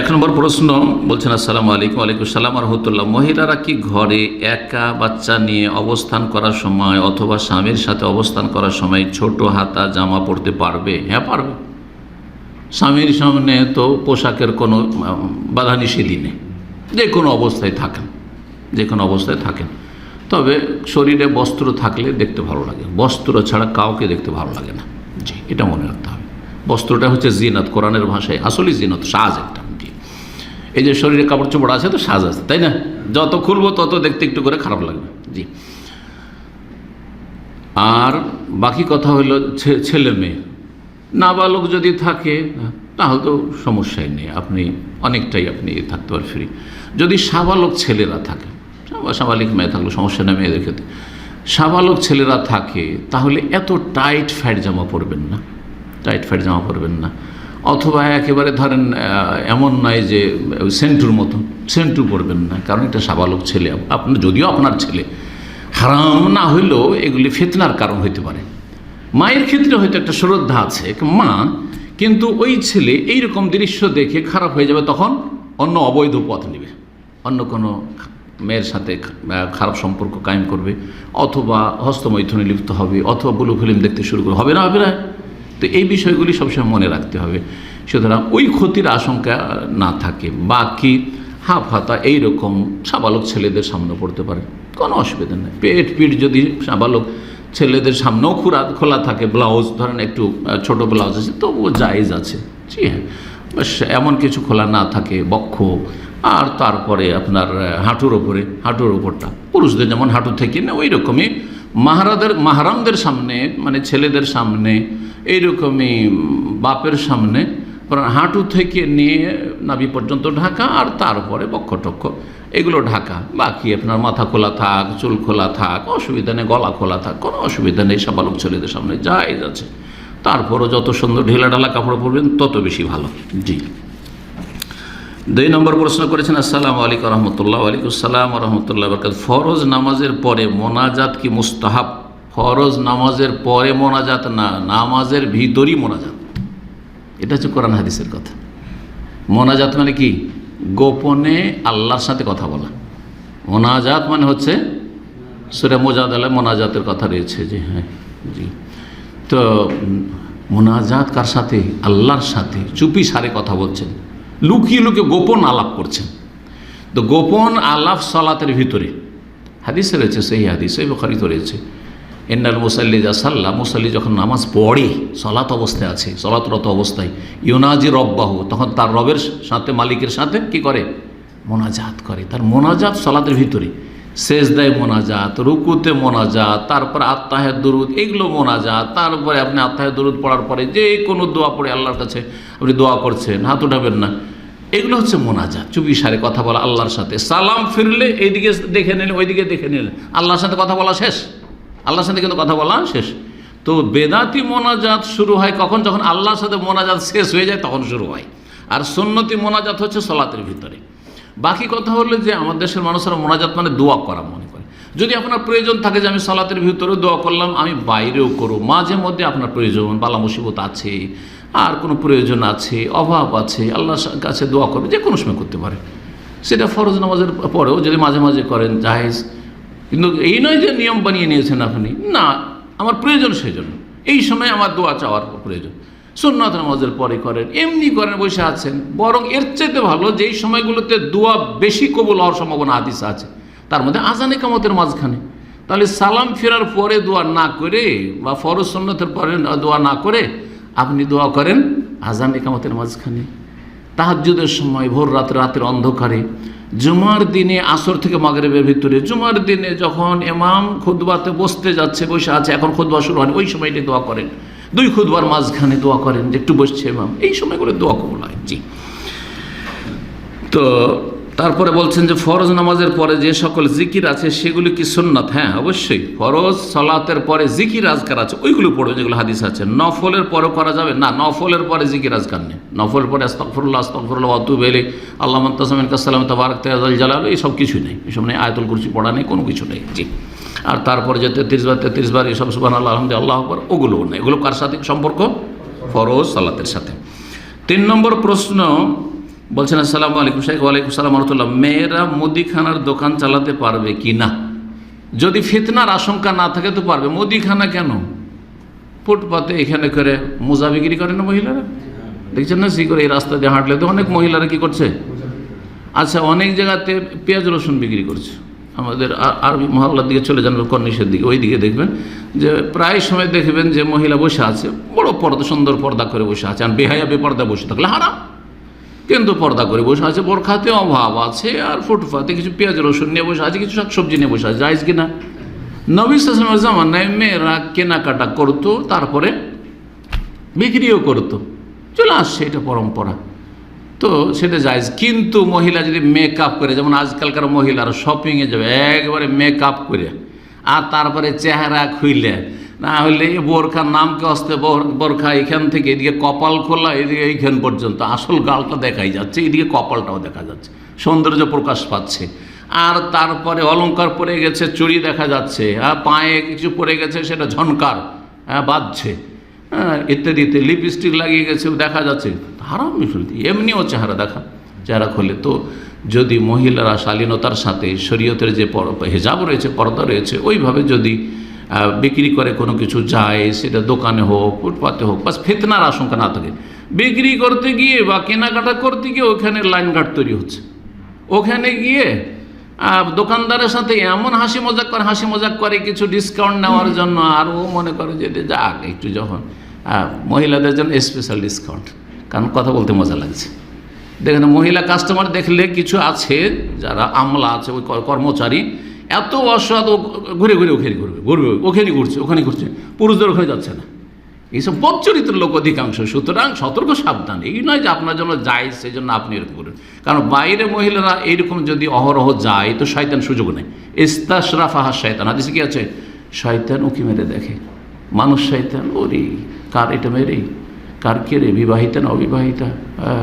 এক নম্বর প্রশ্ন বলছেন, আসসালামু আলাইকুম আলাইকুম সালাম রহমতুল্লাহ। মহিলারা কি ঘরে একা বাচ্চা নিয়ে অবস্থান করার সময় অথবা স্বামীর সাথে অবস্থান করার সময় ছোট হাতা জামা পরতে পারবে? হ্যাঁ পারবে। স্বামীর সামনে তো পোশাকের কোনো বাধা নিষেধই নেই। যে কোনো অবস্থায় থাকেন, যে কোনো অবস্থায় থাকেন। তবে শরীরে বস্ত্র থাকলে দেখতে ভালো লাগে। বস্ত্র ছাড়া কাউকে দেখতে ভালো লাগে না। জি, এটা মনে রাখতে হবে। বস্ত্রটা হচ্ছে জিনত, কোরআনের ভাষায় আসলেই জিনত, সাজ একটা। এই যে শরীরে কাপড় চোপড় আছে তো সাজ আছে, তাই না? যত খুলবো তত দেখতে একটু করে খারাপ লাগবে। জি। আর বাকি কথা হলো ছেলে মেয়ে। নাবালক যদি থাকে, তাহলে তো সমস্যাই নেই। আপনি অনেকটাই আপনি থাকতে পারেন ফ্রি যদি সাবালক ছেলেরা থাকে সাবালিক মেয়ে থাকলে সমস্যা নেই মেয়েদের ক্ষেত্রে। সাবালক ছেলেরা থাকে, তাহলে এত টাইট ফ্যাট জামা পরবেন না। টাইট ফ্যাট জামা পরবেন না। অথবা একেবারে ধরেন এমন নয় যে সেন্টুর মতন। সেন্টু পরবেন না, কারণ এটা সাবালক ছেলে। আপনার যদিও আপনার ছেলে। হারাম না হইলেও এগুলি ফেতনার কারণ হইতে পারে। মায়ের ক্ষেত্রে হয়তো একটা শ্রদ্ধা আছে মা, কিন্তু ওই ছেলে এই রকম দৃশ্য দেখে খারাপ হয়ে যাবে, তখন অন্য অবৈধ পথ নেবে। অন্য কোনো মেয়ের সাথে খারাপ সম্পর্ক কায়েম করবে, অথবা হস্তমৈথনে লিপ্ত হবে, অথবা ব্লু ফিল্ম দেখতে শুরু করবে। হবে না হবে না? তো এই বিষয়গুলি সবসময় মনে রাখতে হবে। সুতরাং ওই ক্ষতির আশঙ্কা না থাকে। বাকি হাফ হাতা এইরকম সাবালক ছেলেদের সামনে পড়তে পারে। কোনো অসুবিধা নেই। পেট পিঠ যদি সাবালক ছেলেদের সামনেও খোলা খোলা থাকে, ব্লাউজ ধরেন একটু ছোট ব্লাউজ আছে, তবুও জায়েজ আছে। জি হ্যাঁ। এমন কিছু খোলা না থাকে, বক্ষ, আর তারপরে আপনার হাঁটুর ওপরে, হাঁটুর ওপরটা। পুরুষদের যেমন হাঁটু থেকে না ওই রকমই মাহারাদের, মাহারামদের সামনে মানে ছেলেদের সামনে এইরকমই বাপের সামনে হাঁটু থেকে নিয়ে নাভি পর্যন্ত ঢাকা আর তারপরে বক্ষ টক্ষ এগুলো ঢাকা। বাকি আপনার মাথা খোলা থাক, চুল খোলা থাক, অসুবিধা নেই, গলা খোলা থাক, কোনো অসুবিধা নেই সাবালক ছেলেদের সামনে যাই যাচ্ছে। তারপরও যত সুন্দর ঢিলা ঢালা কাপড় পরবেন, তত বেশি ভালো। জি। দুই নম্বর প্রশ্ন করেছেন, আসসালামু আলাইকুম রহমতুল্লাহ আলাইকুম সালাম রহমতুল্লাহ বরকাত। ফরজ নামাজের পরে মোনাজাত কি মুস্তাহাব? ফরজ নামাজের পরে মোনাজাত না, নামাজের ভিতরই মোনাজাত। এটা হচ্ছে কোরআন হাদিসের কথা। মোনাজাত মানে কি? গোপনে আল্লাহর সাথে কথা বলা। মোনাজাত মানে হচ্ছে সুরে মোজাদালে মোনাজাতের কথা রয়েছে যে হ্যাঁ জি। তো, মোনাজাত কার সাথে? আল্লাহর সাথে। চুপি সারে কথা বলছেন। লুকিয়ে লুকিয়ে গোপন আলাপ করছেন। তো গোপন আলাপ সলাতের ভিতরে। হাদিসে রয়েছে, সেই হাদিস এই রয়েছে। এন্নাল মুসাল্লি যা সাল্লাহ মুসাল্লি যখন নামাজ পড়ে, সলাত অবস্থায় আছে, সলাতরত অবস্থায়, ইউনাজি রব্বাহু, তখন তার রবের সাথে, মালিকের সাথে কি করে? মোনাজাত করে। তার মোনাজাত সলাতের ভিতরে। শেষ দেয় মোনাজাত, রুকুতে মোনাজাত, তারপর আত্মাহের দরুদ, এগুলো মোনাজাত, তারপরে আপনি আত্মাহের দরুদ পড়ার পরে যে কোনো দোয়া পড়ে আল্লাহর কাছে আপনি দোয়া করছেন, হাত উঠাবেন না। এগুলো হচ্ছে মোনাজাত। চুপি সারে কথা বলা আল্লাহর সাথে। সালাম ফিরলে এইদিকে দেখে নিলেন, ওইদিকে দেখে নিলেন। আল্লাহর সাথে কথা বলা শেষ। আল্লাহর সাথে কিন্তু কথা বলা শেষ। তো বেদাতি মোনাজাত শুরু হয় কখন? যখন আল্লাহর সাথে মোনাজাত শেষ হয়ে যায় তখন শুরু হয়। আর সুন্নতি মোনাজাত হচ্ছে সলাতের ভিতরে। বাকি কথা হলো যে আমাদের দেশের মানুষেরা মোনাজাত মানে দোয়া করা মনে করে। যদি আপনার প্রয়োজন থাকে যে আমি সলাতের ভিতরে দোয়া করলাম, আমি বাইরেও করো মাঝে মধ্যে আপনার প্রয়োজন, বালা মুসিবত আছে, আর কোনো প্রয়োজন আছে, অভাব আছে, আল্লাহর কাছে দোয়া করবে, যে কোনো সময় করতে পারে। সেটা ফরজ নামাজের পরেও যদি মাঝে মাঝে করেন, জাহেজ কিন্তু এই নয় যে নিয়ম বানিয়ে নিয়েছেন আপনি, না, আমার প্রয়োজন সেই জন্য এই সময় আমার দোয়া চাওয়ার প্রয়োজন। সুন্নত নামাজের পরে করেন, এমনি করেন, বসে আছেন। বরং এর চাইতে ভালো যেই সময়গুলোতে দোয়া বেশি কবুল হওয়ার সম্ভাবনা হাদিস আছে, তার মধ্যে আজানে কামতের মাঝখানে। তাহলে সালাম ফেরার পরে দোয়া না করে বা ফরজ সন্ন্যতের পরে দোয়া না করে আপনি দোয়া করেন আজান একামতের মাঝখানে। তাহাজ্জুদের সময় ভোর রাতে রাতের অন্ধকারে জুমার দিনে আসর থেকে মাগরেবের ভিতরে, জুমার দিনে যখন এমাম খুদবাতে বসতে যাচ্ছে, বসে আছে, এখন খুদবা শুরু হয় ওই সময়টি দোয়া করেন। দুই খুদবার মাঝখানে দোয়া করেন যে একটু বসছে এমাম এই সময় করে দোয়া কবুল হয়, জি। তো তারপরে বলছেন যে ফরজ নামাজের পরে যে সকল জিকির আছে, সেগুলি কি সুন্নাত? হ্যাঁ অবশ্যই। ফরজ, সলাতের পরে জিকির আজকার আছে, ওইগুলো পড়বে যেগুলো হাদিস আছে। নফলের পরে করা যাবে? না, নফলের পরে জিকির আজকার নেই। নফলের পরে আস্তফরুল্লাহ আস্তফরুল্লাহ অতু বেলে আল্লাহ মন্তাসমিন কাসালাম তবারক তেজাল জালাল এইসব কিছু নেই। এসব নেই, আয়তুল কুরসি পড়া নেই, কোনো কিছু নেই। জি। আর তারপরে যে তেত্রিশ বার তেত্রিশ বার, এসব সুবান আল্লাহ আহমদ আল্লাহ আকবর, ওগুলোও নেই। এগুলো কার সাথে সম্পর্ক? ফরজ, সালাতের সাথে। তিন নম্বর প্রশ্ন বলছেন, আসসালামু আলাইকুম শেখ, ওয়ালাইকুম সালাম, রহমতুল্লাহ। মেয়েরা মুদিখানার দোকান চালাতে পারবে কি না? যদি ফিতনার আশঙ্কা না থাকে তো পারবে। মুদিখানা কেন? ফুটপাতে এখানে করে মোজা বিক্রি করে না মহিলারা? দেখছেন না? সি করে এই রাস্তা দিয়ে হাঁটলে তো অনেক মহিলারা কি করছে? আচ্ছা অনেক জায়গাতে পেঁয়াজ, রসুন বিক্রি করছে। আমাদের আরবি মহল্লার দিকে চলে যান কর্নিশের দিকে ওই দিকে দেখবেন যে প্রায় সময় দেখবেন যে মহিলা বসে আছে, বড় পর্দা, সুন্দর পর্দা করে বসে আছে। আর বেহায়া বেপর্দা বসে থাকলে হারাম। কিন্তু পর্দা করে বসে আছে বরখাতে অভাব আছে, আর ফুটপাতে কিছু পেঁয়াজ, রসুন নিয়ে বসে আছে, কিছু শাকসবজি নিয়ে বসে আছে যাইজ কিনা? নবী সালামের জামানায় মেয়েরা কেনাকাটা করতো, তারপরে বিক্রিও করতো। চলে আসছে এটা পরম্পরা। তো সেটা যায় কিন্তু মহিলা যদি মেকআপ করে, যেমন আজকালকার মহিলারা শপিংয়ে যাবে, একবারে মেকআপ করে আর তারপরে চেহারা খুইলে না হলে এই বোরখার নামকে আসতে বোরখা এখান থেকে? এদিকে কপাল খোলা, এদিকে এইখান পর্যন্ত। আসল গালটা দেখাই যাচ্ছে, এদিকে কপালটাও দেখা যাচ্ছে। সৌন্দর্য প্রকাশ পাচ্ছে। আর তারপরে অলংকার পরে গেছে, চুড়ি দেখা যাচ্ছে। আর পায়ে কিছু পরে গেছে, সেটা ঝনকার হ্যাঁ বাঁধছে হ্যাঁ ইত্যাদিতে লিপস্টিক লাগিয়ে গেছে, দেখা যাচ্ছে। হারাম এমনিও চেহারা দেখা, চেহারা খোলে। তো যদি মহিলারা শালীনতার সাথে শরীয়তের যে হেজাব রয়েছে, পর্দা রয়েছে, ওইভাবে যদি বিক্রি করে কোনো কিছু যায়, সেটা দোকানে হোক, ফুটপাতে হোক, বাস ফেতনার আশঙ্কা না থাকে। বিক্রি করতে গিয়ে বা কেনাকাটা করতে গিয়ে ওখানে লাইন ঘাট তৈরি হচ্ছে। ওখানে গিয়ে দোকানদারের সাথে এমন হাসি মজাক করে, হাসি মজাক করে, কিছু ডিসকাউন্ট নেওয়ার জন্য আর ও মনে করে যে যাক, একটু যখন। মহিলাদের জন্য স্পেশাল ডিসকাউন্ট কারণ কথা বলতে মজা লাগছে। দেখেন, মহিলা কাস্টমার দেখলে কিছু আছে, যারা আমলা আছে, ওই কর্মচারী এত অসৎ ঘুরে ঘুরে ওখানে ঘুরবে ঘুরবে, ওখানে ঘুরছে ওখানে ঘুরছে। পুরুষদের ওখানে যাচ্ছে না। এইসব বচ্চরিত্র লোক অধিকাংশ। সুতরাং সতর্ক সাবধান। এই নয় যে আপনার জন্য যায় সেই জন্য আপনি এরকম করুন কারণ বাইরে মহিলারা এইরকম যদি অহরহ যায়, তো শয়তান সুযোগ নেই। ইস্তাশরাফাহা শয়তান। হাদিসে কি আছে? শয়তান উকি মেরে দেখে। মানুষ শয়তান, ওরে, কার এটা মেরেই কার কে রে? বিবাহিতা না অবিবাহিতা?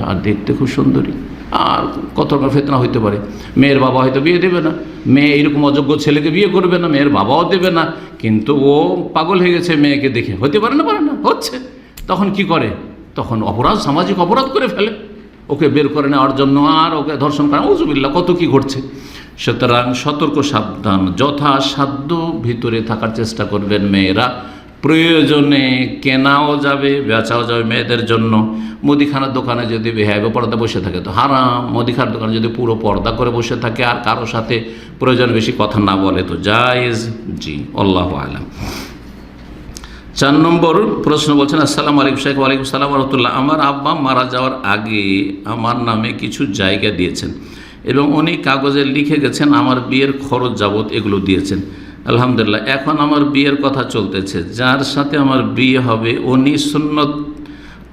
আর দেখতে খুব সুন্দরী। আর কত রকম ফেতনা হইতে পারে। মেয়ের বাবা হয়তো বিয়ে দেবে না। মেয়ে এরকম অযোগ্য ছেলেকে বিয়ে করবে না, মেয়ের বাবাও দেবে না। কিন্তু ও পাগল হয়ে গেছে মেয়েকে দেখে। হতে পারে না পারে না, হচ্ছে। তখন কি করে? তখন অপরাধ, সামাজিক অপরাধ করে ফেলে। ওকে বের করে নেওয়ার জন্য আর ওকে ধর্ষণ করে। উজুবিল্লা কত কি ঘটছে। সুতরাং সতর্ক, সাবধান, যথাসাধ্য ভিতরে থাকার চেষ্টা করবেন মেয়েরা। প্রয়োজনে কেনাও যাবে, বেচাও যাবে মেয়েদের জন্য। মুদিখানার দোকানে যদি বেহাবে পর্দা বসে থাকে তো হারাম। মুদিখানার দোকানে যদি পুরো পর্দা করে বসে থাকে আর কারোর সাথে প্রয়োজন বেশি কথা না বলে তো জায়েজ। জি, আল্লাহ আলাম। চার নম্বর প্রশ্ন বলছেন, আসসালাম আলাইকুম শেখ, ওয়ালাইকুম সালাম রহমতুল্লাহ। আমার আব্বা মারা যাওয়ার আগে আমার নামে কিছু জায়গা দিয়েছেন এবং উনি কাগজে লিখে গেছেন, আমার বিয়ের খরচ যাবত এগুলো দিয়েছেন। আলহামদুলিল্লাহ, এখন আমার বিয়ের কথা চলতেছে। যার সাথে আমার বিয়ে হবে, উনি সুন্নত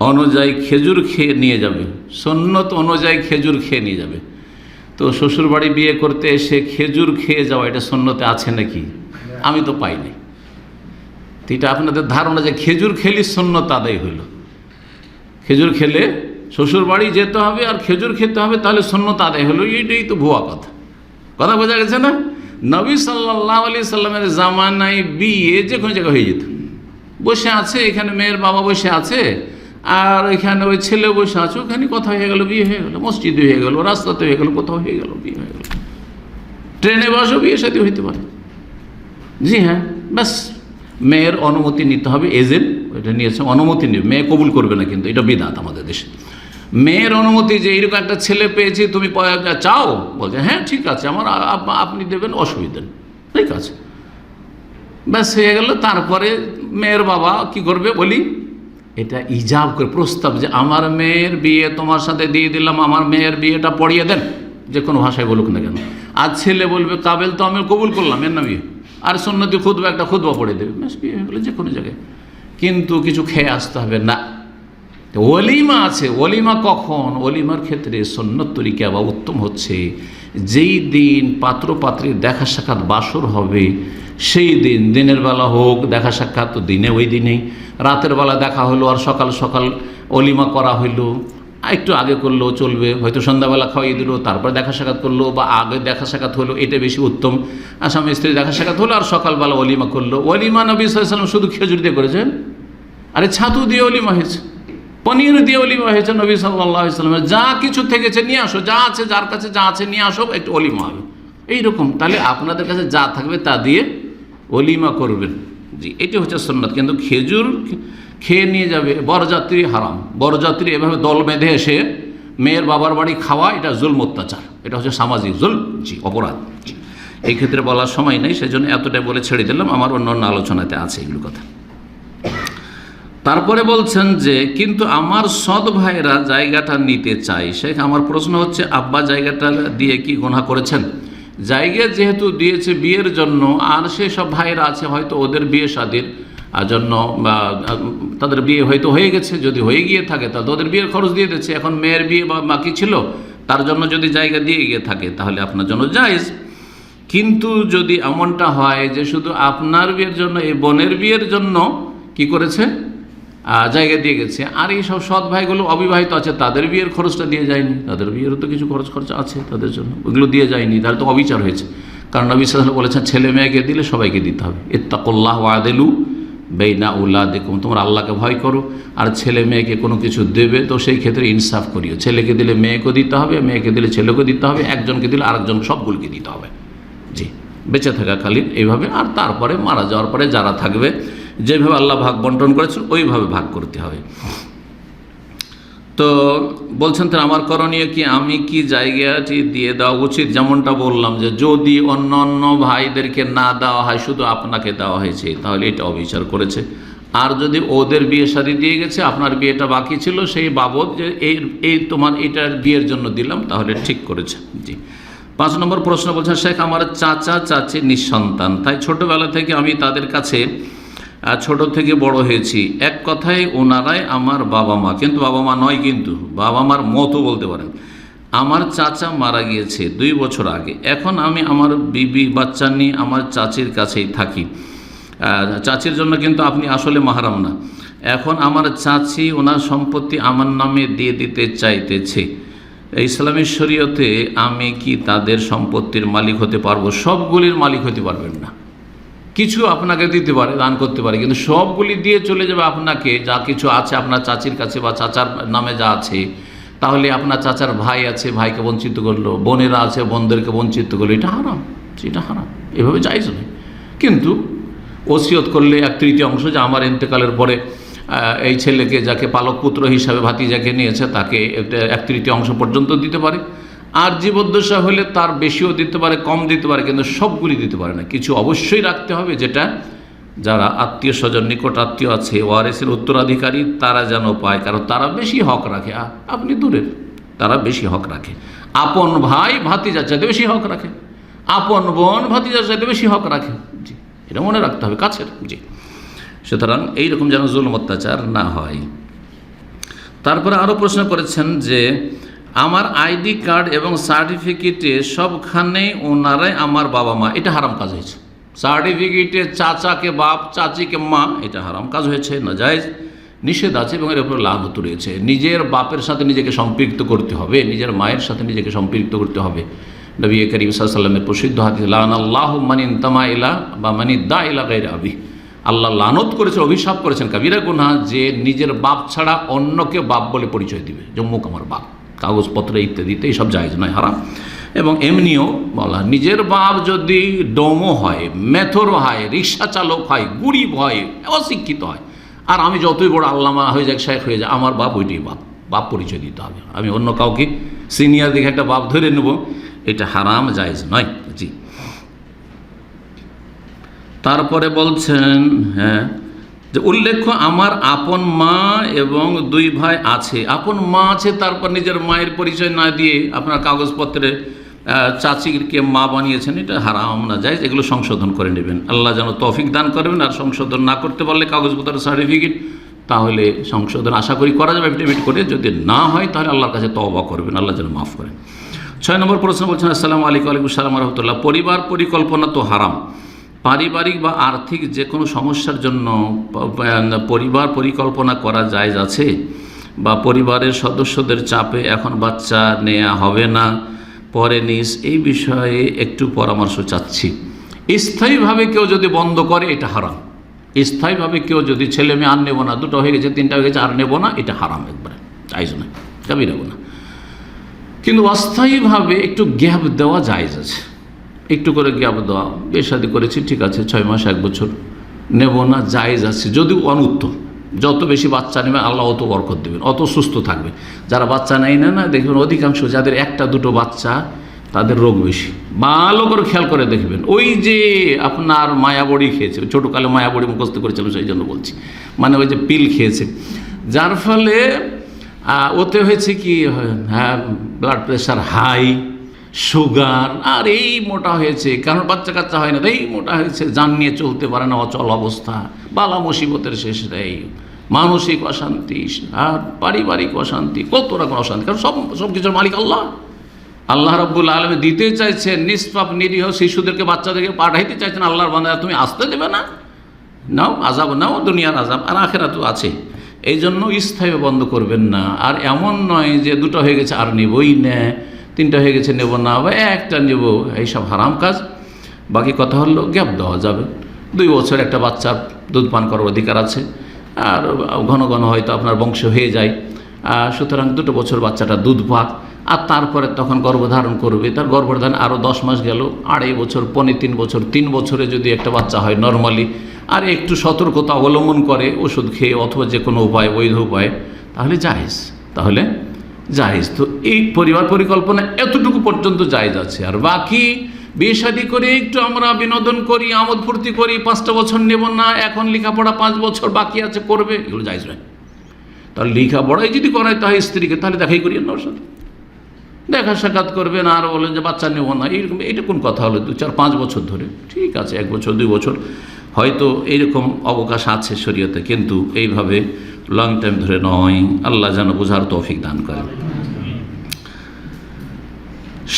অনুযায়ী খেজুর খেয়ে নিয়ে যাবে। সুন্নত অনুযায়ী খেজুর খেয়ে নিয়ে যাবে। তো শ্বশুরবাড়ি বিয়ে করতে এসে খেজুর খেয়ে যাওয়া, এটা সুন্নতে আছে নাকি? আমি তো পাইনি। এটা আপনাদের ধারণা যে খেজুর খেলি সন্ন্যত আদায় হইল। খেজুর খেলে শ্বশুর বাড়ি যেতে হবে আর খেজুর খেতে হবে, তাহলে সন্ন্যত আদায় হলো, এইটাই তো ভুয়া কথা। কথা বোঝা গেছে না? নবী সাল্লাহ আলি সাল্লামের জামানায় বিয়ে যে কোনো জায়গায় হয়ে যেত। বসে আছে, এখানে মেয়ের বাবা বসে আছে, আর এখানে ওই ছেলে বসে আছে, ওখানে কথা হয়ে গেল, বিয়ে হয়ে গেল, মসজিদ হয়ে গেল, রাস্তাতে হয়ে গেল, কোথাও হয়ে গেল, বিয়ে হয়ে গেল। ট্রেনে বসেও বিয়ে সাথে হইতে পারে। জি হ্যাঁ ব্যাস। মেয়ের অনুমতি নিতে হবে এজেন্ট ওইটা নিয়েছে, অনুমতি নেবে। মেয়ে কবুল করবে না কিন্তু, এটা বিদাত আমাদের দেশে। মেয়ের অনুমতি যে এইরকম একটা ছেলে পেয়েছি, তুমি চাও, বলছে হ্যাঁ ঠিক আছে, আমার আপনি দেবেন, অসুবিধা নেই। ঠিক আছে। ব্যাস, হয়ে গেল, তারপরে মেয়ের বাবা কি করবে, বলি, এটা ইজাব করে প্রস্তাব যে, আমার মেয়ের বিয়ে তোমার সাথে দিয়ে দিলাম, আমার মেয়ের বিয়েটা পড়িয়ে দেন, যে কোনো ভাষায় বলুক না কেন। আর ছেলে বলবে, কাবেল তো আমি কবুল করলাম, এর না বিয়ে আর সন্ন্যতি খুদবা একটা খুদবা পড়ে দেবে। ব্যাস, বিয়ে হয়ে গেলো, যে কোনো জায়গায়। কিন্তু কিছু খেয়ে আসতে হবে না। তো অলিমা আছে অলিমা কখন? অলিমার ক্ষেত্রে সন্ন্যত তরিকা বা উত্তম হচ্ছে, যেই দিন পাত্র পাত্রীর দেখা সাক্ষাৎ বাসর হবে, সেই দিন দিনের বেলা হোক, দেখা সাক্ষাৎ তো দিনে ওই দিনেই। রাতের বেলা দেখা হলো আর সকাল সকাল অলিমা করা হইল। একটু আগে করলেও চলবে, হয়তো সন্ধ্যাবেলা খাওয়াই দিল, তারপর দেখা সাক্ষাৎ করল বা আগে দেখা সাক্ষাৎ হলো, এটা বেশি উত্তম। আসামি স্ত্রী দেখা সাক্ষাৎ হলো আর সকালবেলা অলিমা করল। অলিমা নবী সাল্লাম শুধু খেজুর দিয়ে করেছেন? আরে ছাতু দিয়ে অলিমা হয়েছে। পনির দিয়ে অলিমা হয়েছে নবী সাল্লাহ ইসলামের যা কিছু থেকেছে, নিয়ে আসো। যা আছে, যার কাছে যা আছে, নিয়ে আসো, একটু অলিমা হবে এইরকম। তাহলে আপনাদের কাছে যা থাকবে তা দিয়ে অলিমা করবেন। জি, এটি হচ্ছে সন্ন্যত কিন্তু খেজুর খেয়ে নিয়ে যাবে। বরযাত্রী হারাম। বরযাত্রী এভাবে দল বেঁধে এসে মেয়ের বাবার বাড়ি খাওয়া, এটা জুল অত্যাচার। এটা হচ্ছে সামাজিক জুল জি, অপরাধ। এই ক্ষেত্রে বলার সময় নেই, সেজন্য এতটাই বলে ছেড়ে দিলাম। আমার অন্য অন্য আলোচনাতে আছে এগুলো কথা। তারপরে বলছেন যে, কিন্তু আমার সৎ ভাইরা জায়গাটা নিতে চাই শেখ, আমার প্রশ্ন হচ্ছে, আব্বা জায়গাটা দিয়ে কি গোনা করেছেন? জায়গা যেহেতু দিয়েছে বিয়ের জন্য, আর সেসব ভাইরা আছে, হয়তো ওদের বিয়ে আর জন্য, বা, তাদের বিয়ে হয়তো হয়ে গেছে, যদি হয়ে গিয়ে থাকে তাহলে ওদের বিয়ের খরচ দিয়ে দিচ্ছে। এখন মেয়ের বিয়ে বা বাকি ছিল, তার জন্য যদি জায়গা দিয়ে গিয়ে থাকে, তাহলে আপনার জন্য জায়জ। কিন্তু যদি এমনটা হয় যে, শুধু আপনার বিয়ের জন্য, এই বোনের বিয়ের জন্য কি করেছে? জায়গা দিয়ে গেছে। আর এই সব সৎ ভাইগুলো অবিবাহিত আছে, তাদের বিয়ের খরচটা দিয়ে যায়নি। তাদের বিয়েরও তো কিছু খরচ খরচা আছে তাদের জন্য। ওইগুলো দিয়ে যায়নি। তাহলে তো অবিচার হয়েছে। কারণ নবী সাল্লাম বলেছেন, ছেলে মেয়েকে দিলে সবাইকে দিতে হবে। ইত্তাকুল্লাহ আদেলু বেইনা উল্লাহ দেখুন তোমরা আল্লাহকে ভয় করো। আর ছেলে মেয়েকে কোনো কিছু দেবে তো সেই ক্ষেত্রে ইনসাফ করিও। ছেলেকে দিলে মেয়েকে দিতে হবে, মেয়েকে দিলে ছেলেকে দিতে হবে, একজনকে দিলে আরেকজন সবগুলোকে দিতে হবে। জি, বেঁচে থাকাকালীন এইভাবে। আর তারপরে মারা যাওয়ার পরে যারা থাকবে যেভাবে আল্লাহ ভাগ বন্টন করেছেন, ওইভাবে ভাগ করতে হবে। তো বলছেন তো আমার করণীয় কি? আমি কি জায়গাটি দিয়ে দেওয়া উচিত? যেমনটা বললাম যে, যদি অন্য অন্য ভাইদেরকে না দেওয়া হয়, শুধু আপনাকে দেওয়া হয়েছে, তাহলে এটা অবিচার করেছে। আর যদি ওদের বিয়ে শাদী দিয়ে গেছে, আপনার বিয়েটা বাকি ছিল, সেই বাবদ যে, এই এই তোমার এটার বিয়ের জন্য দিলাম, তাহলে ঠিক করেছে। জি। পাঁচ নম্বর প্রশ্ন বলছেন, শেখ, আমার চাচা, চাচি নিঃসন্তান। তাই ছোটবেলা থেকে আমি তাদের কাছে ছোট থেকে বড় হয়েছি। এক কথায় ওনারাই আমার বাবা মা। কিন্তু বাবা মা নয় কিন্তু, বাবা মার মতো বলতে পারেন। আমার চাচা মারা গিয়েছে দুই বছর আগে। এখন আমি আমার বিবি বাচ্চা নিয়ে আমার চাচির কাছেই থাকি। চাচির জন্য কিন্তু আপনি আসলে মাহারাম না। এখন আমার চাচি ওনার সম্পত্তি আমার নামে দিয়ে দিতে চাইতেছে। ইসলামী শরীয়তে আমি কি তাদের সম্পত্তির মালিক হতে পারব? সবগুলির মালিক হতে পারবেন না। কিছু আপনাকে দিতে পারে, দান করতে পারে, কিন্তু সবগুলি দিয়ে চলে যাবে আপনাকে, যা কিছু আছে আপনার চাচির কাছে বা চাচার নামে যা আছে, তাহলে আপনার চাচার ভাই আছে, ভাইকে বঞ্চিত করল, বোনেরা আছে, বোনদেরকে বঞ্চিত করল, এটা হারাম সেটা হারাম, এভাবে যাইজ নয়। কিন্তু ওসিয়ত করলে এক তৃতীয় অংশ, যে আমার ইন্তেকালের পরে এই ছেলেকে যাকে পালক পুত্র হিসাবে ভাতিজাকে নিয়েছে, তাকে একটা এক তৃতীয় অংশ পর্যন্ত দিতে পারে। আর জীবদ্দশা হলে তার বেশিও দিতে পারে, কম দিতে পারে, কিন্তু সবগুলি দিতে পারে না। কিছু অবশ্যই রাখতে হবে, যেটা যারা আত্মীয় স্বজন, নিকট আত্মীয় আছে, ওয়ারেসের উত্তরাধিকারী, তারা যেন পায়, কারণ তারা বেশি হক রাখে। আপনি দূরের, তারা বেশি হক রাখে। আপন ভাই ভাতিজার চাইতে বেশি হক রাখে। আপন বোন ভাতিজার চাইতে বেশি হক রাখে। জি, এটা মনে রাখতে হবে, কাছের, জি। সুতরাং এইরকম যেন জুলম অত্যাচার না হয়। তারপরে আরও প্রশ্ন করেছেন যে আমার আইডি কার্ড এবং সার্টিফিকেটে সবখানে ওনারাই আমার বাবা মা। এটা হারাম কাজ হয়েছে। সার্টিফিকেটে চাচাকে বাপ, চাচিকে মা, এটা হারাম কাজ হয়েছে না যায় নিষেধ আছে এবং এর উপর লানত রয়েছে। নিজের বাপের সাথে নিজেকে সম্পৃক্ত করতে হবে, নিজের মায়ের সাথে নিজেকে সম্পৃক্ত করতে হবে। নবী করিম সাল্লামের প্রসিদ্ধ হাদিস লান আল্লাহ মানিন তামা ইলা বা মানি দা ইলা গাইর আবি। আল্লাহ লানত করেছেন, অভিশাপ করেছেন, কাবিরা গুনা যে নিজের বাপ ছাড়া অন্যকে বাপ বলে পরিচয় দিবে। জম্মুক আমার বাপ। কাগজপত্র ইত্যাদিতে এইসব জায়জ নয়, হারাম। এবং এমনিও বলা, নিজের বাপ যদি ডোমো হয় মেথরও হয়, রিক্সা চালক হয় গুড়ি হয়, অশিক্ষিত হয়, আর আমি যতই বড় আল্লামা হয়ে যাক, শেখ হয়ে যায় আমার বাপ ওইটাই বাপ বাপ পরিচয় দিতে হবে। আমি অন্য কাউকে সিনিয়র দেখে একটা বাপ ধরে নেব, এটা হারাম, জায়েজ নয়, জি। তারপরে বলছেন হ্যাঁ যে উল্লেখ্য, আমার আপন মা এবং দুই ভাই আছে। আপন মা আছে, তারপর নিজের মায়ের পরিচয় না দিয়ে আপনার কাগজপত্রে চাচিকে মা বানিয়েছেন, এটা হারাম না। যায় এগুলো সংশোধন করে নেবেন। আল্লাহ যেন তৌফিক দান করবেন আর সংশোধন না করতে পারলে কাগজপত্রের সার্টিফিকেট তাহলে সংশোধন আশা করি করা যাবে এফিডেভিট করে। যদি না হয়, তাহলে আল্লাহর কাছে তওবা করবেন, আল্লাহ যেন মাফ করেন। ছয় নম্বর প্রশ্ন বলছেন, আসসালামু আলাইকুম আলাইকুম সালাম রহমতুল্লাহ। পরিবার পরিকল্পনা তো হারাম। পারিবারিক বা আর্থিক যে কোনো সমস্যার জন্য পরিবার পরিকল্পনা করা যায় আছে? বা পরিবারের সদস্যদের চাপে এখন বাচ্চা নেওয়া হবে না? পরে নিস, এই বিষয়ে একটু পরামর্শ চাচ্ছি। স্থায়ীভাবে কেউ যদি বন্ধ করে, এটা হারাম। স্থায়ীভাবে কেউ যদি ছেলে মেয়ে আর নেব না, দুটো হয়ে গেছে, তিনটা হয়ে গেছে, আর নেব না, এটা হারাম একবারে। চাইজ না যাবি নেব না। কিন্তু অস্থায়ীভাবে একটু গ্যাপ দেওয়া জায়জ আছে। একটু করে গ্যাপ দেওয়া বিয়ে শাদি করেছি, ঠিক আছে, ছয় মাস, এক বছর। নেব না জায়েজ আছে যদিও অনুত্তম। যত বেশি বাচ্চা নেবে, আল্লাহ অত বরকত দেবেন, অত সুস্থ থাকবে। যারা বাচ্চা নেয় না না, দেখবেন অধিকাংশ যাদের একটা, দুটো বাচ্চা, তাদের রোগ বেশি। ভালো করে খেয়াল করে দেখবেন। ওই যে আপনার মায়াবড়ি খেয়েছে, ছোটোকালে মায়াবড়ি মুখস্থ করেছিল, সেই জন্য বলছি। মানে ওই যে পিল খেয়েছে। যার ফলে ওতে হয়েছে কি হ্যাঁ ব্লাড প্রেশার হাই সুগার, আর এই মোটা হয়েছে, কারণ বাচ্চা কাচ্চা হয় না, এই মোটা হয়েছে, যান নিয়ে চলতে পারে না, অচল অবস্থা, বালা মুসিবতের শেষ নেই, মানসিক অশান্তি, আর পারিবারিক অশান্তি, কত রকম অশান্তি, কারণ সব সব কিছুর মালিক আল্লাহ। আল্লাহ রব্বুল আলমে দিতে চাইছেন, নিষ্পাপ নিরীহ শিশুদেরকে, বাচ্চাদেরকে পাঠাইতে চাইছেন, আল্লাহর বান্ধা তুমি আসতে দেবে না? নাও আজাব নাও, দুনিয়ার আজাব আর আখেরা তো আছে। এই জন্য স্থায়ী বন্ধ করবেন না, আর এমন নয় যে দুটো হয়ে গেছে, আর নেবই না। তিনটা হয়ে গেছে, নেব না বা একটা নেব। এইসব হারাম কাজ। বাকি কথা হলো, গ্যাপ দেওয়া যাবে। দুই বছর একটা বাচ্চার দুধ পান করার অধিকার আছে। আর ঘন ঘন হয়তো আপনার বংশ হয়ে যায়। সুতরাং দুটো বছর বাচ্চাটা দুধ পাক, আর তারপরে তখন গর্ভধারণ করবে। তার গর্ভধারণ আরও দশ মাস গেল, আড়াই বছর পনেরো তিন বছর, তিন বছরে যদি একটা বাচ্চা হয় নর্মালি আর একটু সতর্কতা অবলম্বন করে ওষুধ খেয়ে অথবা যে কোনো উপায়, বৈধ উপায়, তাহলে জাহেজ তাহলে জাহেজ তো এই পরিবার পরিকল্পনা এতটুকু পর্যন্ত জায়েজ আছে। আর বাকি বিয়ে শাদি করে একটু আমরা বিনোদন করি, আমোদ ফুর্তি করি, পাঁচটা বছর নেব না, এখন লেখাপড়া পাঁচ বছর বাকি আছে, করবে, এগুলো জায়জ নয়। তাহলে লেখাপড়াই যদি করায় তাহলে স্ত্রীকে, তাহলে দেখাই করি না ওর সাথে। দেখা সাক্ষাৎ করবেন আর বলেন যে বাচ্চা নেব না, এইরকম, এটা কোন কথা হলো? দু চার, পাঁচ বছর ধরে, ঠিক আছে, এক বছর, দুই বছর। হয়তো এইরকম অবকাশ আছে শরীয়তে, কিন্তু এইভাবে লং টাইম ধরে নয়, আল্লাহ যেন বোঝার তৌফিক দান করেন।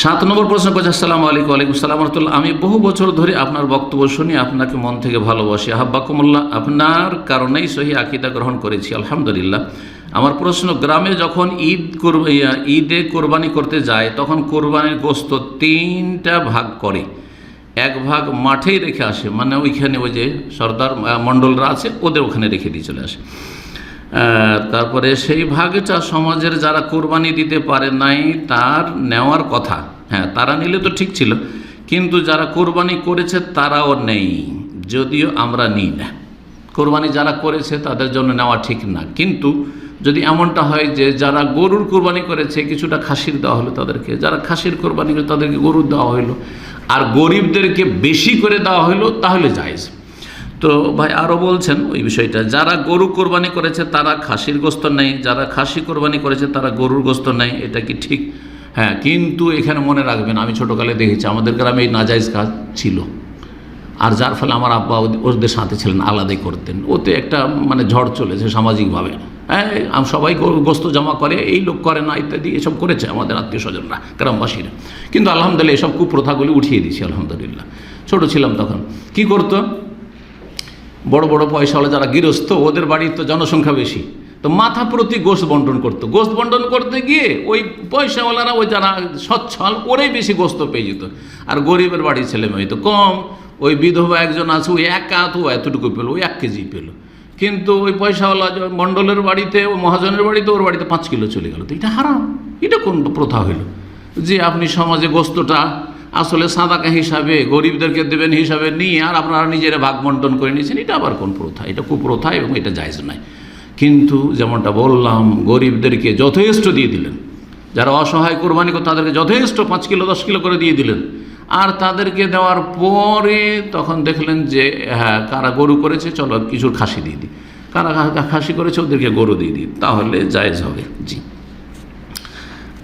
সাত নম্বর প্রশ্ন করছে, আসসালামু আলাইকুম আলাইকুম সালাম রহমতুল্লাহ। আমি বহু বছর ধরে আপনার বক্তব্য শুনি, আপনাকে মন থেকে ভালোবাসি। আহাব্বাকুমুল্লাহ, আপনার কারণেই সহি আকিদা গ্রহণ করেছি, আলহামদুলিল্লাহ। আমার প্রশ্ন, গ্রামে যখন ঈদ ঈদে কোরবানি করতে যায়, তখন কোরবানির গোস্ত তিনটা ভাগ করে। এক ভাগ মাঠেই রেখে আসে মানে ওইখানে ওই যে সর্দার মণ্ডলরা আছে, ওদের ওখানে রেখে দিয়ে চলে আসে। তারপরে সেই ভাগটা সমাজের যারা কোরবানি দিতে পারে নাই, তার নেওয়ার কথা। হ্যাঁ তারা নিলে তো ঠিক ছিল, কিন্তু যারা কোরবানি করেছে তারাও নেই, যদিও আমরা নিই না। কোরবানি যারা করেছে, তাদের জন্য নেওয়া ঠিক না। কিন্তু যদি এমনটা হয় যে যারা গরুর কোরবানি করেছে, কিছুটা খাসির দেওয়া হলো তাদেরকে, যারা খাসির কোরবানি করে তাদেরকে গরুর দেওয়া হলো আর গরিবদেরকে বেশি করে দেওয়া হলো তাহলে জায়েজ। তো ভাই আরও বলছেন ওই বিষয়টা, যারা গরু কোরবানি করেছে তারা খাসির গোস্ত নেই যারা খাসি কোরবানি করেছে তারা গরুর গোস্ত নেই এটা কি ঠিক? হ্যাঁ কিন্তু এখানে মনে রাখবেন, আমি ছোটোকালে দেখেছি, আমাদের গ্রামে এই নাজাইজ কাজ ছিল। আর যার ফলে আমার আব্বা ওদের- সাথে ছিলেন আলাদাই করতেন। ওতে একটা মানে ঝড় চলেছে সামাজিকভাবে। হ্যাঁ সবাই গোস্ত জমা করে, এই লোক করে না, ইত্যাদি, এসব করেছে আমাদের আত্মীয় স্বজনরা, গ্রামবাসীরা। কিন্তু আলহামদুলিল্লাহ, এসব কুপ্রথাগুলি উঠিয়ে দিয়েছি, আলহামদুলিল্লাহ। ছোট ছিলাম তখন। কি করতো? বড় বড় পয়সাওয়ালা যারা গৃহস্থ, ওদের বাড়ির তো জনসংখ্যা বেশি। তো মাথা প্রতি গোস্ত বন্টন করতো। গোস্ত বন্টন করতে গিয়ে ওই পয়সাওয়ালারা, ওই যারা সচ্ছল, ওরাই বেশি গোস্ত পেয়ে যেত। আর গরিবের বাড়ির ছেলে মেয়ে তো কম। ওই বিধবা একজন আছে ওই এক কাত ও এতটুকু পেল ওই এক কেজি পেল। কিন্তু ওই পয়সাওয়ালা মণ্ডলের বাড়িতে, ও মহাজনের বাড়িতে, ওর বাড়িতে পাঁচ কিলো চলে গেল। তো এটা হারাম। এটা কোন প্রথা হইল? যে আপনি সমাজে গোস্তটা আসলে সাদাকা হিসাবে গরিবদেরকে দেবেন হিসাবে নিয়ে আর আপনারা নিজেরা ভাগ বন্টন করে নিয়েছেন, এটা আবার কোন প্রথা? এটা কুপ্রথা এবং এটা জায়জ নয়। কিন্তু যেমনটা বললাম, গরিবদেরকে যথেষ্ট দিয়ে দিলেন। যারা অসহায় কোরবানি করে তাদেরকে যথেষ্ট পাঁচ কিলো, দশ কিলো করে দিয়ে দিলেন। আর তাদেরকে দেওয়ার পরে তখন দেখলেন যে হ্যাঁ কারা গরু করেছে, চলো কিছুর খাসি দিয়ে দিই। কারা খাসি করেছে, ওদেরকে গরু দিয়ে দিই। তাহলে জায়েজ হবে। জি।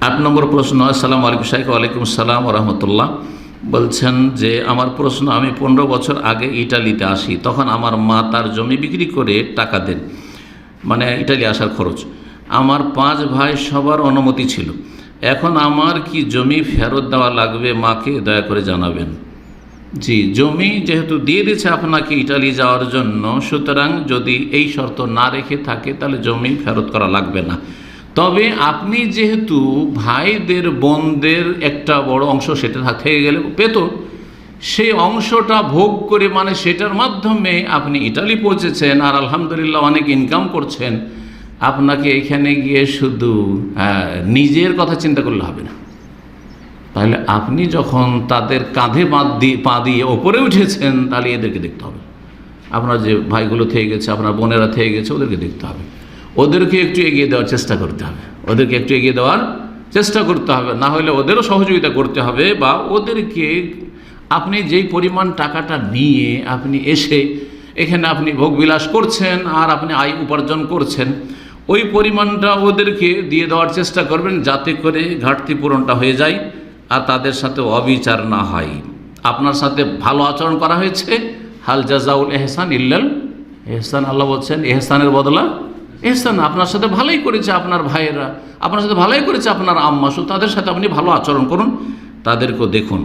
আট নম্বর প্রশ্ন, আসসালামু আলাইকুম শাহ ওয়ালাইকুম সালাম রহমতুল্লাহ বলছেন যে, আমার প্রশ্ন, আমি পনেরো বছর আগে ইটালিতে আসি, তখন আমার মা তার জমি বিক্রি করে টাকা দেন। মানে ইটালি আসার খরচ। আমার পাঁচ ভাই সবার অনুমতি ছিল। এখন আমার কি জমি ফেরত দেওয়া লাগবে, মাকে দয়া করে জানাবেন। জি, জমি যেহেতু দিয়ে দিয়েছে আপনাকে ইটালি যাওয়ার জন্য, সুতরাং যদি এই শর্ত না রেখে থাকে, তাহলে জমি ফেরত করা লাগবে না। তবে আপনি যেহেতু ভাইদের বোনদের একটা বড় অংশ সেটা থেকে গেলে পেত সেই অংশটা ভোগ করে মানে সেটার মাধ্যমে আপনি ইটালি পৌঁছেছেন আর আলহামদুলিল্লাহ অনেক ইনকাম করছেন আপনাকে এখানে গিয়ে শুধু আহ, নিজের কথা চিন্তা করলে হবে না। তাহলে আপনি যখন তাদের কাঁধে বাঁধ দিয়ে পা দিয়ে ওপরে উঠেছেন তাহলে এদেরকে দেখতে হবে। আপনার যে ভাইগুলো থেকে গেছে আপনার বোনেরা থেকে গেছে ওদেরকে দেখতে হবে। ওদেরকে একটু এগিয়ে দেওয়ার চেষ্টা করতে হবে। ওদেরকে একটু এগিয়ে দেওয়ার চেষ্টা করতে হবে। না হলে ওদেরও সহযোগিতা করতে হবে বা ওদেরকে আপনি যেই পরিমাণ টাকাটা নিয়ে আপনি এসে এখানে আপনি ভোগবিলাস করছেন আর আপনি আয় উপার্জন করছেন, ওই পরিমাণটা ওদেরকে দিয়ে দেওয়ার চেষ্টা করবেন যাতে করে ঘাটতি পূরণটা হয়ে যায় আর তাদের সাথে অবিচার না হয়। আপনার সাথে ভালো আচরণ করা হয়েছে। হাল জাজাউল এহসান ইল্লাল এহসান। আল্লাহ বলছেন, এহসানের বদলা এহসান আপনার সাথে ভালোই করেছে আপনার ভাইয়েরা, আপনার সাথে ভালোই করেছে আপনার আম্মাসু তাদের সাথে আপনি ভালো আচরণ করুন, তাদেরকেও দেখুন।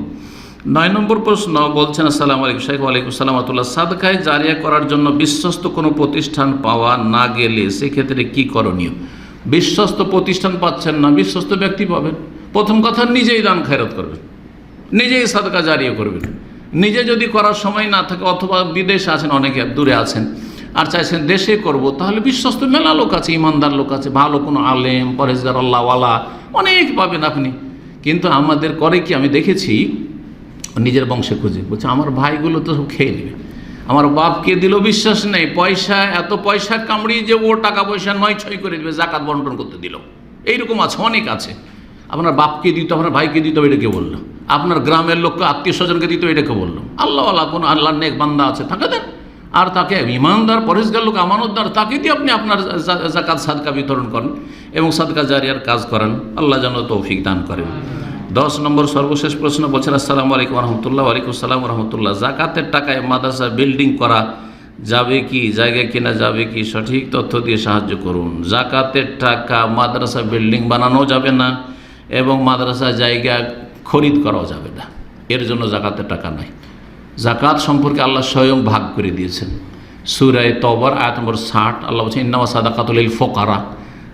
নয় নম্বর প্রশ্ন, বলছেন, আসসালাম আলাইকুম শাহ ওয়ালাইকুম সালামাতুল্লাহ সাদকায় জারিয়া করার জন্য বিশ্বস্ত কোনো প্রতিষ্ঠান পাওয়া না গেলে সেক্ষেত্রে কি করণীয়? বিশ্বস্ত প্রতিষ্ঠান পাচ্ছেন না, বিশ্বস্ত ব্যক্তি পাবেন। প্রথম কথা, নিজেই দান খায়রত করবেন। নিজেই সাদকা জারিয়া করবেন। নিজে যদি করার সময় না থাকে, অথবা বিদেশে আছেন, অনেকে দূরে আছেন আর চাইছেন দেশে করব, তাহলে বিশ্বস্ত মেলা লোক আছে, ইমানদার লোক আছে, ভালো কোনো আলেম পরেশগার আল্লাহওয়ালা, অনেক পাবেন আপনি। কিন্তু আমাদের করে কি, আমি দেখেছি, নিজের বংশে খুঁজে, বলছে আমার ভাইগুলো তো সব খেয়ে নেবে। আমার বাপকে দিল বিশ্বাস নেই, পয়সা, এত পয়সা কামড়িয়ে যে ও টাকা পয়সা নয় ছয় করে দেবে, জাকাত বন্টন করতে দিল। এইরকম আছে, অনেক আছে। আপনার বাপকে দিত, আপনার ভাইকে দিত এটাকে বলল আপনার গ্রামের লোককে, আত্মীয় স্বজনকে দিত এটাকে বলল আল্লাহ আল্লাহ কোনো আল্লাহ নেক বান্দা আছে থাকে দেন। আর তাকে ইমানদার, পরেশগার লোক, আমানতদার, তাকে দিয়ে আপনি আপনার জাকাত, সাদকা বিতরণ করেন এবং সাদকা জারিয়ার কাজ করেন। আল্লাহ যেন তৌফিক দান করেন। দশ নম্বর সর্বশেষ প্রশ্ন, বলছেন, আসসালামু আলাইকুম রহমতুল্লাহ ওয়ালাইকুম আসসালাম রহমতুল্লাহ জাকাতের টাকায় মাদ্রাসা বিল্ডিং করা যাবে কি, জায়গা কিনা যাবে কি, সঠিক তথ্য দিয়ে সাহায্য করুন। জাকাতের টাকা মাদ্রাসা বিল্ডিং বানানো যাবে না এবং মাদ্রাসা জায়গা খরিদ করাও যাবে না। এর জন্য জাকাতের টাকা নাই। জাকাত সম্পর্কে আল্লাহ স্বয়ং ভাগ করে দিয়েছেন। সুরায় তবর আয়াত নম্বর ষাট, আল্লাহ বলছেন, ইন্নামা সাদাকাতুল ফোকারা।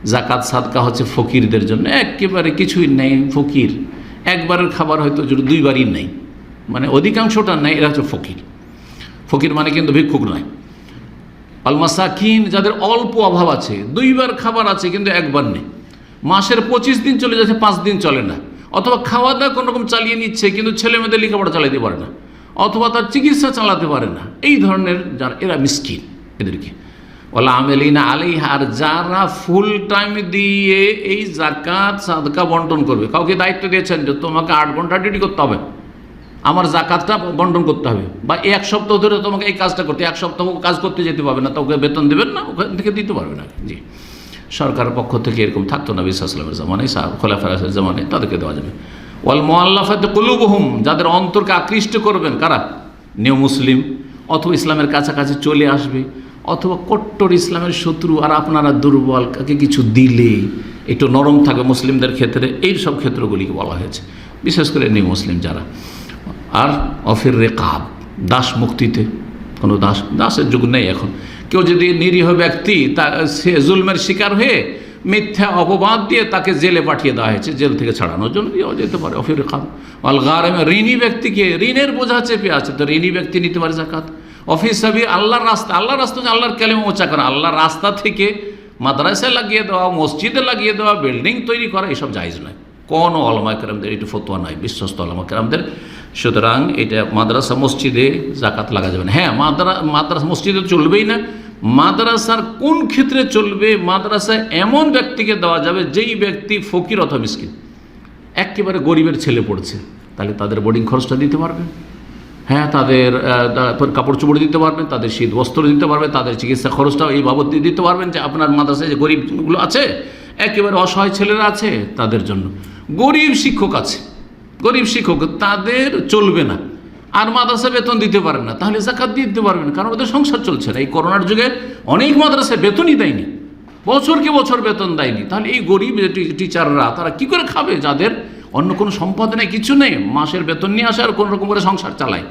জাকাত সাদকা হচ্ছে ফকিরদের জন্য। একেবারে কিছুই নেই, ফকির। একবারের খাবার হয়তো দুইবারই নেই। মানে অধিকাংশটা নেই, এরা হচ্ছে ফকির। ফকির মানে কিন্তু ভিক্ষুক নয়। আলমাসাকিন যাদের অল্প অভাব আছে, দুইবার খাবার আছে, কিন্তু একবার নেই। মাসের পঁচিশ দিন চলে যাচ্ছে, পাঁচ দিন চলে না। অথবা খাওয়া দাওয়া কোনোরকম চালিয়ে নিচ্ছে, কিন্তু ছেলে মেয়েদের লেখাপড়া চালাতে পারে না। অথবা তার চিকিৎসা চালাতে পারে না। এই ধরনের যারা, এরা মিসকিন এদেরকে। ওলা আমেলিনা আলী আর যারা ফুল টাইম দিয়ে এই জাকাত সাদকা বন্টন করবে। কাউকে দায়িত্ব দিয়েছেন যে তোমাকে আট ঘণ্টা ডিউটি করতে হবে। আমার জাকাতটা বন্টন করতে হবে। বা এক সপ্তাহ ধরে তোমাকে এই কাজটা করতে, এক সপ্তাহ কাজ করতে যেতে পারবে না, তো ওকে বেতন দেবেন না, ওখান থেকে দিতে পারবে না। জি। সরকারের পক্ষ থেকে এরকম থাকতো না বিশ্বাসলামের জামানে খোলাফার জামানে তাদেরকে দেওয়া যাবে। ওয়াল মোয়াল্লাফাতে কুলুবহুম, যাদের অন্তরকে আকৃষ্ট করবেন, কারা? নিউ মুসলিম, অথবা ইসলামের কাছাকাছি চলে আসবে, অথবা কট্টর ইসলামের শত্রু, আর আপনারা দুর্বল কাকে কিছু দিলে, একটু নরম থাকে মুসলিমদের ক্ষেত্রে, এই সব ক্ষেত্রগুলিকে বলা হয়েছে, বিশেষ করে নিউ মুসলিম যারা। আর অফির রেকাব, দাস মুক্তিতে, কোনো দাস, দাসের যুগ নেই এখন। কেউ যদি নিরীহ ব্যক্তি, তা, সে জুলমের শিকার হয়ে মিথ্যা অপবাদ দিয়ে তাকে জেলে পাঠিয়ে দেওয়া হয়েছে, জেল থেকে ছাড়ানোর জন্য দেওয়া যেতে পারে, অফির রেকাব আল গারেমে, ঋণী ব্যক্তিকে, ঋণের বোঝা চেপে আছে, তো ঋণী ব্যক্তি নিতে পারে জাকাত অফিস সাবি আল্লাহর রাস্তা আল্লাহর রাস্তা আল্লাহর ক্যালেমে মোচা করা, আল্লাহর রাস্তা থেকে মাদ্রাসায় লাগিয়ে দেওয়া, মসজিদে লাগিয়ে দেওয়া, বিল্ডিং তৈরি করা, এসব জায়জ নয়। কোনো অলমা কেরামদের এটি ফতোয়া নয়, বিশ্বস্ত অলমা কেরামদের। সুতরাং এটা মাদ্রাসা, মসজিদে জাকাত লাগা যাবে না। হ্যাঁ মাদ্রা, মাদ্রাসা, মসজিদে চলবেই না। মাদ্রাসার কোন ক্ষেত্রে চলবে, মাদ্রাসায় এমন ব্যক্তিকে দেওয়া যাবে যেই ব্যক্তি ফকির অথবা মিসকিন। একেবারে গরিবের ছেলে পড়ছে, তাহলে তাদের বোর্ডিং খরচটা দিতে পারবে। হ্যাঁ তাদের কাপড় চোপড় দিতে পারবেন তাদের শীত বস্ত্র দিতে পারবেন তাদের চিকিৎসা খরচটাও এই বাবদ দিয়ে দিতে পারবেন যে আপনার মাদ্রাসায় যে গরিবগুলো আছে, একেবারে অসহায় ছেলেরা আছে তাদের জন্য। গরিব শিক্ষক আছে, গরিব শিক্ষক, তাদের চলবে না। আর মাদ্রাসা বেতন দিতে পারেন না, তাহলে জাকাত দিয়ে দিতে পারবেন কারণ ওদের সংসার চলছে না। এই করোনার যুগে অনেক মাদ্রাসায় বেতনই দেয়নি বছরকে বছর বেতন দেয়নি। তাহলে এই গরিব টিচাররা, তারা কি করে খাবে? যাদের অন্য কোনো সম্পদ নেই, কিছু নেই, মাসের বেতন নিয়ে আসে আর কোনো রকম করে সংসার চালায়,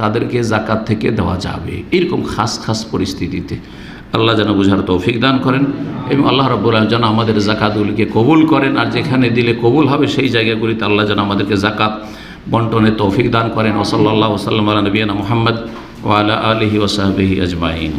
তাদেরকে জাকাত থেকে দেওয়া যাবে। এরকম খাস খাস পরিস্থিতিতে আল্লাহ যেন বুঝার তৌফিক দান করেন এবং আল্লাহ রব্বুল যেন আমাদের জাকাতগুলিকে কবুল করেন, আর যেখানে দিলে কবুল হবে সেই জায়গাগুলিতে আল্লাহ যেন আমাদেরকে জাকাত বন্টনের তৌফিক দান করেন। ওসল্লা ওসাল্লাম আলা নবীনা মোহাম্মদ ওয়ালা আলহি ওসাহবিহি আজমাইন।